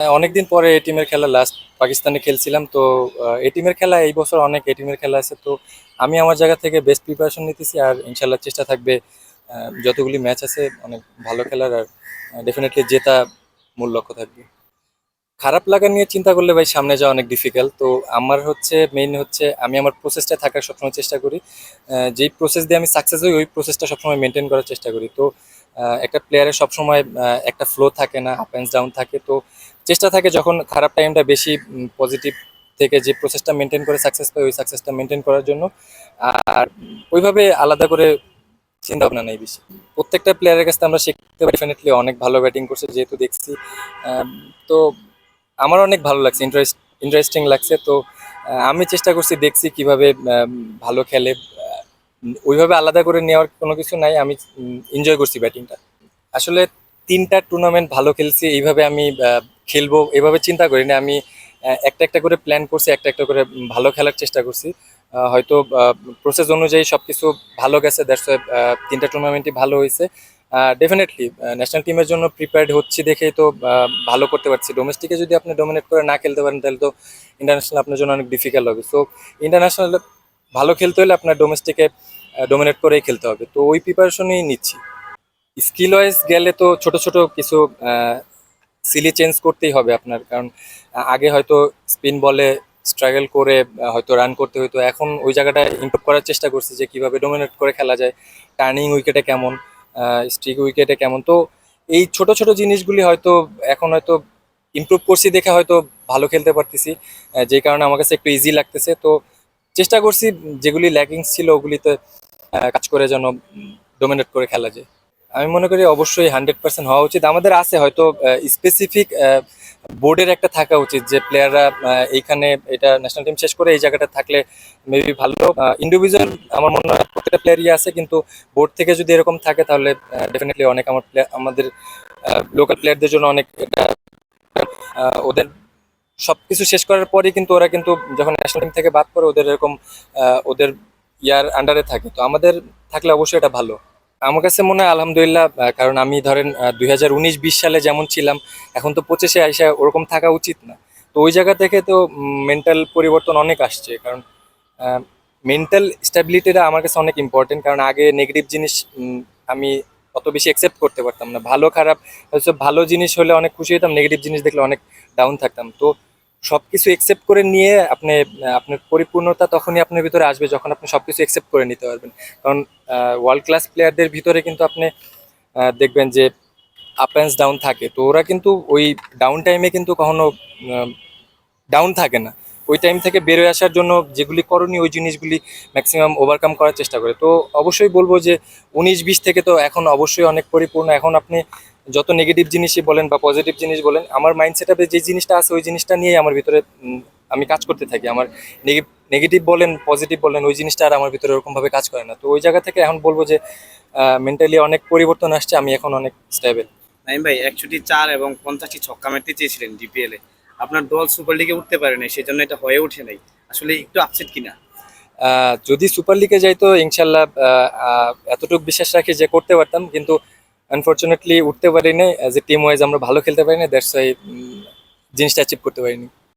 অনেকদিন পরে এই টিমের খেলা লাস্ট পাকিস্তানে খেলছিলাম, তো এই টিমের খেলা এই বছর অনেক এই টিমের খেলা আছে, তো আমি আমার জায়গা থেকে বেস্ট প্রিপারেশন নিতেছি আর ইনশাল্লাহ চেষ্টা থাকবে যতগুলি ম্যাচ আছে, অনেক ভালো খেলার আর ডেফিনেটলি জেতা মূল লক্ষ্য থাকবে। খারাপ লাগা নিয়ে চিন্তা করলে ভাই সামনে যাওয়া অনেক ডিফিকাল্ট তো আমার হচ্ছে মেইন হচ্ছে আমি আমার প্রসেসটা থাকার সবসময় চেষ্টা করি যেই প্রসেস দিয়ে আমি সাকসেস হই, ওই প্রসেসটা সবসময় মেনটেন করার চেষ্টা করি, তো একটা প্লেয়ারের সবসময় একটা ফ্লো থাকে না আপ অ্যান্ড ডাউন থাকে। তো চেষ্টা থাকে যখন খারাপ টাইমটা বেশি পজিটিভ থেকে যে প্রসেসটা মেনটেন করে সাকসেস পাই, ওই সাকসেসটা মেনটেন করার জন্য। আর ওইভাবে আলাদা করে চিন্তা ভাবনা নেই বেশি। প্রত্যেকটা প্লেয়ারের কাছে আমরা শিখতে ডেফিনেটলি অনেক ভালো ব্যাটিং করছে যেহেতু দেখছি। তো আমার অনেক ভালো লাগছে ইন্টারেস্ট ইন্টারেস্টিং লাগছে। তো আমি চেষ্টা করছি দেখছি কীভাবে ভালো খেলে। ওইভাবে আলাদা করে নেওয়ার কোনো কিছু নাই, আমি এনজয় করছি ব্যাটিংটা আসলে তিনটা টুর্নামেন্ট ভালো খেলছি, এইভাবে আমি খেলব, এভাবে চিন্তা করি না আমি একটা একটা করে প্ল্যান করছি, একটা একটা করে ভালো খেলার চেষ্টা করছি। হয়তো প্রসেস অনুযায়ী সবকিছু ভালো গেছে দ্যাটস তিনটা টুর্নামেন্টই ভালো হয়েছে। ডেফিনেটলি ন্যাশনাল টিমের জন্য প্রিপেয়ার্ড হচ্ছি দেখেই তো ভালো করতে পারছি। ডোমেস্টিকে যদি আপনি ডোমিনেট করে না খেলতে পারেন, তাহলে তো ইন্টারন্যাশনাল আপনার জন্য অনেক ডিফিকাল্ট হবে। সো ইন্টারন্যাশনাল ভালো খেলতে হলে আপনার ডোমেস্টিকে ডোমিনেট করেই খেলতে হবে। তো ওই প্রিপারেশনই নিচ্ছি। স্কিল ওয়াইজ গেলে তো ছোট ছোট কিছু সিলি চেঞ্জ করতেই হবে আপনার। কারণ আগে হয়তো স্পিন বলে স্ট্রাগল করে হয়তো রান করতে হতো এখন ওই জায়গাটা ইমপ্রুভ করার চেষ্টা করছি যে কীভাবে ডোমিনেট করে খেলা যায়। টার্নিং উইকেটে কেমন স্ট্রিক উইকেটে কেমন। তো এই ছোট ছোট জিনিসগুলি হয়তো এখন হয়তো ইমপ্রুভ করছি দেখে হয়তো ভালো খেলতে পারতেছি। যে কারণে আমার কাছে একটু ইজি লাগতেছে। তো চেষ্টা করছি যেগুলি ল্যাকিংস ছিল ওগুলিতে কাজ করে যেন ডোমিনেট করে খেলা যায়। আমি মনে করি অবশ্যই হান্ড্রেড পার্সেন্ট হওয়া উচিত। আমাদের আছে হয়তো স্পেসিফিক বোর্ডের একটা থাকা উচিত যে প্লেয়াররা এইখানে এটা ন্যাশনাল টিম শেষ করে এই জায়গাটা থাকলে মেবি ভালো। ইন্ডিভিজুয়াল আমার মনে হয় প্রত্যেকটা প্লেয়ারই আছে কিন্তু বোর্ড থেকে যদি এরকম থাকে তাহলে ডেফিনেটলি অনেক আমার player- আমাদের লোকাল প্লেয়ারদের জন্য অনেক আহ, ওদের সবকিছু শেষ করার পরেই কিন্তু ওরা কিন্তু যখন ন্যাশনাল টিম থেকে বাদ পড়ে, ওদের এরকম ওদের ইয়ার আন্ডারে থাকে। তো আমাদের থাকলে অবশ্যই এটা ভালো। আমার কাছে মনে হয় আলহামদুলিল্লাহ কারণ আমি ধরেন দুই হাজার উনিশ, বিশ সালে যেমন ছিলাম, এখন তো পঁচিশে আইসা ওরকম থাকা উচিত না। তো ওই জায়গা থেকে তো মেন্টাল পরিবর্তন অনেক আসছে। কারণ মেন্টাল স্ট্যাবিলিটিটা আমার কাছে অনেক ইম্পর্টেন্ট কারণ আগে নেগেটিভ জিনিস আমি অত বেশি অ্যাকসেপ্ট করতে পারতাম না। ভালো খারাপ ভালো জিনিস হলে অনেক খুশি হতাম নেগেটিভ জিনিস দেখলে অনেক ডাউন থাকতাম। তো সবকিছু একসেপ্ট করে নিয়ে আপনি, আপনার পরিপূর্ণতা তখনই আপনার ভিতরে আসবে যখন আপনি সবকিছু একসেপ্ট করে নিতে পারবেন। কারণ ওয়ার্ল্ড ক্লাস প্লেয়ারদের ভিতরে কিন্তু আপনি দেখবেন যে আপ অ্যান্ড ডাউন থাকে। তো ওরা কিন্তু ওই ডাউন টাইমে কিন্তু কখনো ডাউন থাকে না। ওই টাইম থেকে বেরোয় আসার জন্য যেগুলি করণীয়, ওই জিনিসগুলি ম্যাক্সিমাম ওভারকাম করার চেষ্টা করে। তো অবশ্যই বলব যে উনিশ বিশ থেকে তো এখন অবশ্যই অনেক পরিপূর্ণ। এখন আপনি যত নেগেটিভ জিনিসই বলেন বা পজিটিভ জিনিস বলেন আমার মাইন্ড সেটআপে যে জিনিসটা আছে ওই জিনিসটা নিয়েই আমার ভিতরে আমি কাজ করতে থাকি। আমার নেগেটিভ বলেন পজিটিভ বলেন ওই জিনিসটা আর আমার ভিতরে ওরকমভাবে কাজ করে না। তো ওই জায়গা থেকে এখন বলব যে মেন্টালি অনেক পরিবর্তন আসছে আমি এখন অনেক স্টেবল নাইম ভাই একষট্টি চার এবং পঞ্চাশটি ছক্কা মারতে চেয়েছিলেন ডিপিএলে আপনার দল সুপার লিগে উঠতে পারে নাই সেজন্য এটা হয়ে ওঠে নাই। আসলে একটু আপসেট কিনা? যদি সুপার লিগে যাই তো ইনশাল্লাহ এতটুকু বিশ্বাস রাখি যে করতে পারতাম কিন্তু আনফর্চুনেটলি উঠতে পারিনি অ্যাজ এ টিম ওয়াইজ আমরা ভালো খেলতে পারিনি দ্যাটস ওয়াই জিনিসটা অ্যাচিভ করতে পারিনি।